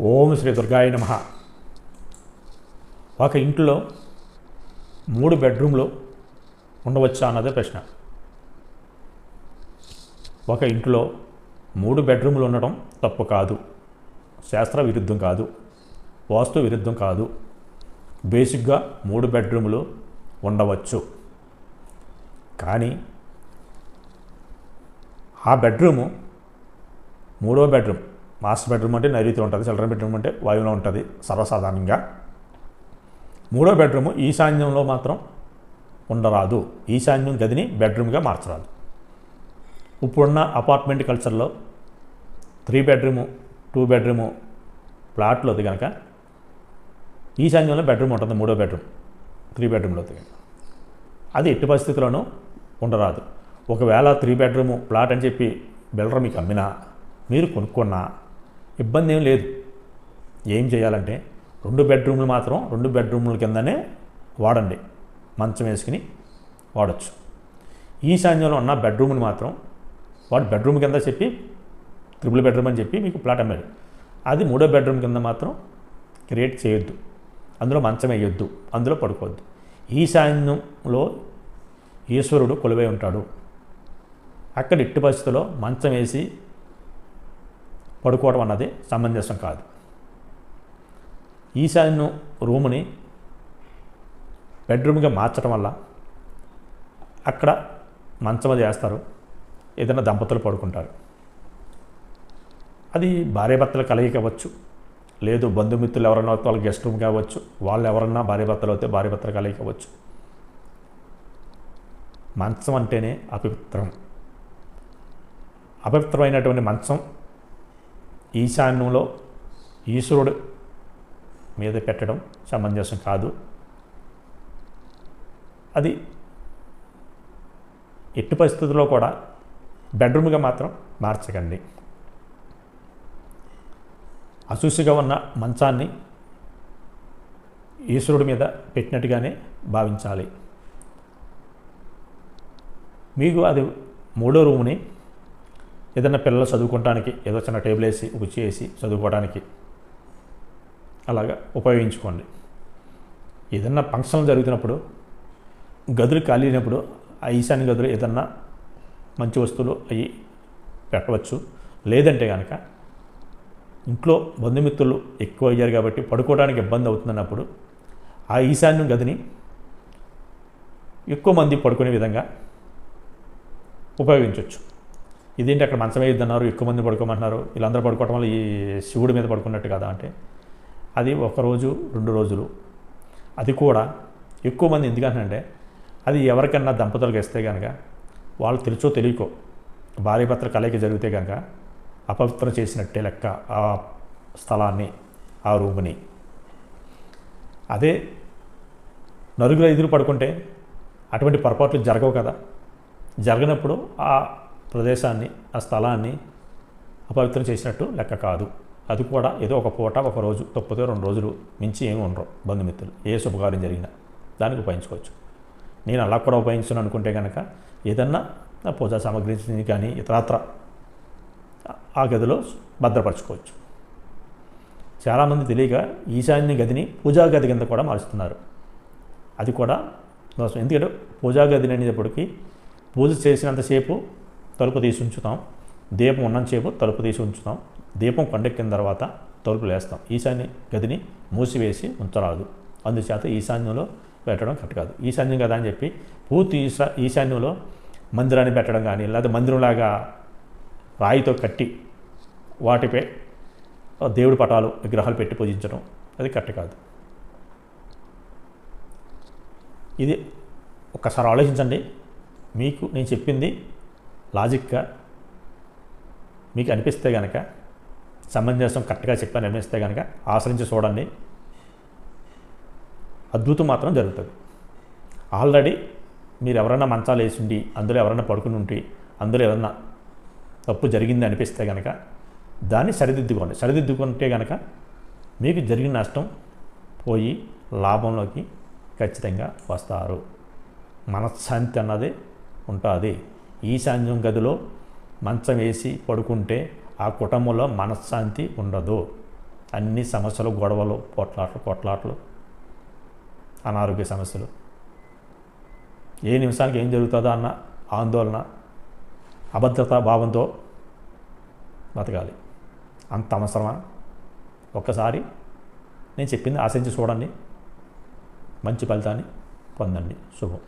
ఓం శ్రీ దుర్గాయ నమ. ఒక ఇంట్లో మూడు బెడ్రూమ్లు ఉండవచ్చా అన్నదే ప్రశ్న. ఒక ఇంట్లో మూడు బెడ్రూమ్లు ఉండటం తప్పు కాదు. శాస్త్ర విరుద్ధం కాదు. వాస్తు విరుద్ధం కాదు. బేసిక్గా మూడు బెడ్రూమ్లు ఉండవచ్చు. కానీ ఆ బెడ్రూము మూడో బెడ్రూమ్ మాస్టర్ బెడ్రూమ్ అంటే నైరుతి ఉంటుంది చిల్డ్రన్ బెడ్రూమ్ అంటే వాయువులో ఉంటుంది సర్వసాధారణంగా. మూడో బెడ్రూమ్ ఈశాన్యంలో మాత్రం ఉండరాదు. ఈశాన్యం గదిని బెడ్రూమ్గా మార్చరాదు. ఇప్పుడున్న అపార్ట్మెంట్ కల్చర్లో త్రీ బెడ్రూము టూ బెడ్రూము ప్లాట్లో అది కనుక ఈశాన్యంలో బెడ్రూమ్ ఉంటుంది మూడో బెడ్రూమ్ త్రీ బెడ్రూమ్లో కనుక అది ఎట్టి పరిస్థితుల్లోనూ ఉండరాదు. ఒకవేళ త్రీ బెడ్రూము ప్లాట్ అని చెప్పి బిల్డర్ మీకు అమ్మినా మీరు కొనుక్కున్నా ఇబ్బంది ఏం లేదు. ఏం చేయాలంటే రెండు బెడ్రూమ్లు మాత్రం రెండు బెడ్రూమ్ల కిందనే వాడండి. మంచం వేసుకుని వాడచ్చు. ఈశాన్యంలో ఉన్న బెడ్రూమ్ని మాత్రం వాడు బెడ్రూమ్ కింద చెప్పి త్రిపుల్ బెడ్రూమ్ అని చెప్పి మీకు ప్లాట్ అమ్మారు అది మూడో బెడ్రూమ్ కింద మాత్రం క్రియేట్ చేయొద్దు. అందులో మంచం వేయొద్దు. అందులో పడుకోవద్దు. ఈశాన్యంలో ఈశ్వరుడు కొలువై ఉంటాడు. అక్కడ ఇట్టి పరిస్థితిలో మంచం వేసి పడుకోవడం అన్నది సమంజసం కాదు. ఈశాన్యం రూముని బెడ్రూమ్గా మార్చడం వల్ల అక్కడ మంచం అది వేస్తారు ఏదైనా దంపతులు పడుకుంటారు. అది భార్యాభర్తల కలయిక అవ్వచ్చు లేదు బంధుమిత్రులు ఎవరైనా వాళ్ళ గెస్ట్ రూమ్ కావచ్చు వాళ్ళు ఎవరన్నా భార్యాభర్తలు అయితే భార్యాభర్తల కలయిక అవ్వచ్చు మంచం అంటేనే అపవిత్రం. అపవిత్రమైనటువంటి మంచం ఈశాన్యంలో ఈశ్వరుడు మీద పెట్టడం సమంజసం కాదు. అది ఎట్టి పరిస్థితుల్లో కూడా బెడ్రూమ్గా మాత్రం మార్చకండి. అసూసిగా ఉన్న మంచాన్ని ఈశ్వరుడి మీద పెట్టినట్టుగానే భావించాలి. మీకు అది మూడో రూమ్ని ఏదైనా పిల్లలు చదువుకోవడానికి ఏదో చిన్న టేబుల్ వేసి కుర్చీ వేసి చదువుకోవడానికి అలాగా ఉపయోగించుకోండి. ఏదన్నా ఫంక్షన్లు జరుగుతున్నప్పుడు గదులు ఖాళీ అయినప్పుడు ఆ ఈశాన్య గదులు ఏదన్నా మంచి వస్తువులు అవి పెట్టవచ్చు. లేదంటే కనుక ఇంట్లో బంధుమిత్రులు ఎక్కువ అయ్యారు కాబట్టి పడుకోవడానికి ఇబ్బంది అవుతుందన్నప్పుడు ఆ ఈశాన్యం గదిని ఎక్కువ మంది పడుకునే విధంగా ఉపయోగించవచ్చు. ఇదేంటి అక్కడ మంచం వేయద్దన్నారు ఎక్కువ మంది పడుకోమంటున్నారు. వీళ్ళందరూ పడుకోవటం వల్ల ఈ శివుడి మీద పడుకున్నట్టు కదా అంటే? అది ఒక రోజు రెండు రోజులు. అది కూడా ఎక్కువ మంది ఎందుకంటే అది ఎవరికన్నా దంపతులకు ఇస్తే కనుక వాళ్ళు తెలుసో తెలియకో భార్యభర్తల కలయిక జరిగితే కనుక అపవిత్రం చేసినట్టే లెక్క ఆ స్థలాన్ని ఆ రూమ్ని. అదే నలుగురు ఐదుగురు పడుకుంటే అటువంటి పొరపాట్లు జరగవు కదా. జరిగినప్పుడు ఆ ప్రదేశాన్ని ఆ స్థలాన్ని అపవిత్రం చేసినట్టు లెక్క కాదు. అది కూడా ఏదో ఒక పూట ఒక రోజు తప్పితే రెండు రోజులు మించి ఏమి ఉండరు బంధుమిత్రులు. ఏ శుభకార్యం జరిగినా దానికి ఉపయోగించుకోవచ్చు. నేను అలా కూడా ఉపయోగించను అనుకుంటే కనుక ఏదన్నా పూజా సామాగ్రి కానీ ఇతరత్ర ఆ గదిలో భద్రపరచుకోవచ్చు. చాలామంది తెలియక ఈశాన్య గదిని పూజా గది కింద కూడా మారుస్తున్నారు. అది కూడా దోషం ఎందుకంటే పూజా గది అనేటప్పటికీ పూజ చేసినంతసేపు తలుపు తీసి ఉంచుతాం. దీపం ఉన్నంతసేపు తలుపు తీసి ఉంచుతాం. దీపం కొండెక్కిన తర్వాత తలుపులు వేస్తాం. ఈశాన్య గదిని మూసివేసి ఉంచరాదు. అందుచేత ఈశాన్యంలో పెట్టడం కరెక్ట్ కాదు. ఈశాన్యం కదా అని చెప్పి పూర్తి ఈశా ఈశాన్యంలో మందిరాన్ని పెట్టడం కానీ లేదా మందిరంలాగా రాయితో కట్టి వాటిపై దేవుడి పటాలు విగ్రహాలు పెట్టి పూజించడం అది కరెక్ట్ కాదు. ఇది ఒక్కసారి ఆలోచించండి. మీకు నేను చెప్పింది లాజిక్గా మీకు అనిపిస్తే కనుక సమంజసం కరెక్ట్గా చెప్పాను అనిపిస్తే కనుక ఆశ్రయించి చూడండి. అద్భుతం మాత్రం జరుగుతుంది. ఆల్రెడీ మీరు ఎవరైనా మంచాలు వేసి ఉండి అందులో ఎవరైనా పడుకుని ఉండి అందులో ఏదన్నా తప్పు జరిగింది అనిపిస్తే కనుక దాన్ని సరిదిద్దుకోండి. సరిదిద్దుకుంటే కనుక మీకు జరిగిన నష్టం పోయి లాభంలోకి ఖచ్చితంగా వస్తారు. మనశ్శాంతి అన్నది ఉంటుంది. ఈశాన్యం గదిలో మంచం వేసి పడుకుంటే ఆ కుటుంబంలో మనశ్శాంతి ఉండదు. అన్ని సమస్యలు గొడవలు పొట్లాట్లు కొట్లాట్లు అనారోగ్య సమస్యలు. ఏ నిమిషానికి ఏం జరుగుతుందో అన్న ఆందోళన అభద్రతా భావంతో బతకాలి. అంత అవసరమా? ఒక్కసారి నేను చెప్పింది ఆశించి చూడండి. మంచి ఫలితాన్ని పొందండి. శుభం.